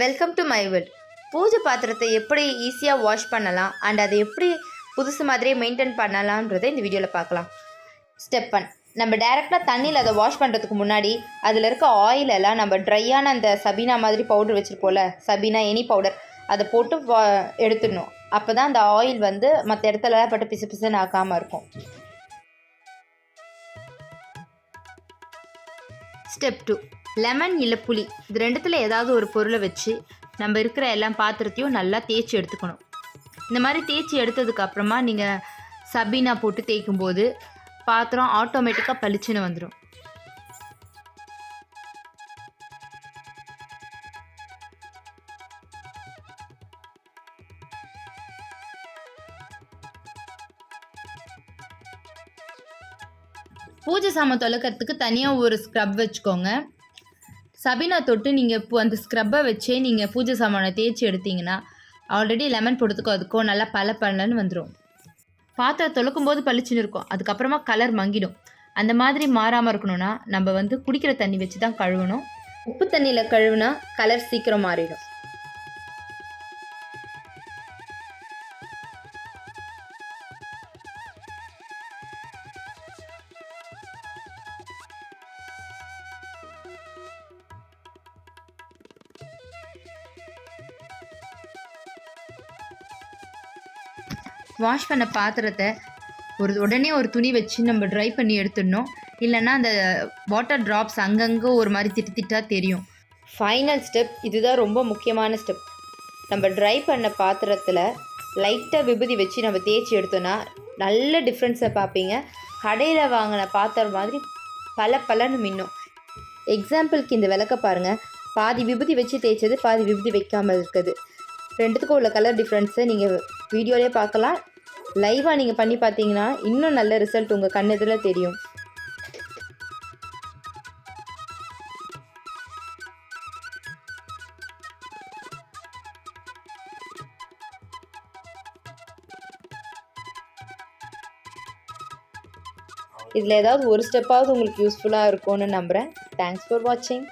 Welcome to my world பூஜை பாத்திரத்தை எப்படி ஈஸியாக வாஷ் பண்ணலாம்? அண்ட் அதை எப்படி புதுசு மாதிரியே மெயின்டைன் பண்ணலான்றதை இந்த வீடியோவில் பார்க்கலாம். ஸ்டெப் ஒன் நம்ம டேரெக்டாக தண்ணியில் அதை வாஷ் பண்ணுறதுக்கு முன்னாடி அதில் இருக்க ஆயிலெல்லாம் நம்ம ட்ரையான அந்த சபீனா மாதிரி பவுடர் வச்சுருப்போம்ல சபீனா எனி பவுடர் அதை போட்டு வா எடுத்துடணும். அப்போ தான் அந்த ஆயில் வந்து மற்ற இடத்துல பட்டு பிசு பிசுன்னு ஆக்காமல் இருக்கும். ஸ்டெப் டூ லெமன் இல்லை புளி இது ரெண்டுத்தில் ஏதாவது ஒரு பொருளை வச்சு நம்ம இருக்கிற எல்லா பாத்திரத்தையும் நல்லா தேய்ச்சி எடுத்துக்கணும். இந்த மாதிரி தேய்ச்சி எடுத்ததுக்கு அப்புறமா நீங்கள் சபீனா போட்டு தேய்க்கும் போது பாத்திரம் ஆட்டோமேட்டிக்காக பளிச்சுன்னு வந்துடும் பூஜை சாமான் தொலைக்கிறதுக்கு தனியாக ஒரு ஸ்க்ரப் வச்சுக்கோங்க. சபீனா தொட்டு நீங்கள் அந்த ஸ்க்ரப்பை வச்சே நீங்கள் பூஜை சாமானை தேய்ச்சி எடுத்தீங்கன்னா ஆல்ரெடி லெமன் போடுறதுக்கோ அதுக்கோ நல்லா பல பண்ணலன்னு வந்துடும் பாத்திரம் தொலைக்கும் போது பளிச்சுன்னு இருக்கும். அதுக்கப்புறமா கலர் மங்கிடும். அந்த மாதிரி மாறாமல் இருக்கணும்னா நம்ம வந்து குடிக்கிற தண்ணி வச்சு தான் கழுவணும். உப்பு தண்ணியில் கழுவுனா கலர் சீக்கிரம் மாறிடும். வாஷ் பண்ண பாத்திரத்தை ஒரு உடனே ஒரு துணி வச்சு நம்ம ட்ரை பண்ணி எடுத்துடணும். இல்லைன்னா அந்த வாட்டர் ட்ராப்ஸ் அங்கங்கே ஒரு மாதிரி திட்டு திட்டா தெரியும். ஃபைனல் ஸ்டெப் இதுதான் ரொம்ப முக்கியமான ஸ்டெப் நம்ம ட்ரை பண்ண பாத்திரத்தில் லைட்டாக விபூதி வச்சு நம்ம தேய்ச்சி எடுத்தோன்னா நல்ல டிஃப்ரென்ஸை பார்ப்பீங்க. கடையில் வாங்கின பாத்திரம் மாதிரி பல பலன்னு மின்னும். எக்ஸாம்பிளுக்கு இந்த விளக்க பாருங்கள் பாதி விபூதி வச்சு தேய்ச்சது பாதி விபூதி வைக்காமல் இருக்குது ரெண்டுத்துக்கும் உள்ள கலர் டிஃப்ரென்ஸை நீங்கள் வீடியோலே பார்க்கலாம். லைவாக நீங்கள் பண்ணி பார்த்தீங்கன்னா இன்னும் நல்ல ரிசல்ட் உங்கள் கண்ணதில் தெரியும். இதில் ஏதாவது ஒரு ஸ்டெப்பாவது உங்களுக்கு யூஸ்ஃபுல்லாக இருக்கும்னு நம்புகிறேன் தேங்க்ஸ் ஃபார் வாட்சிங்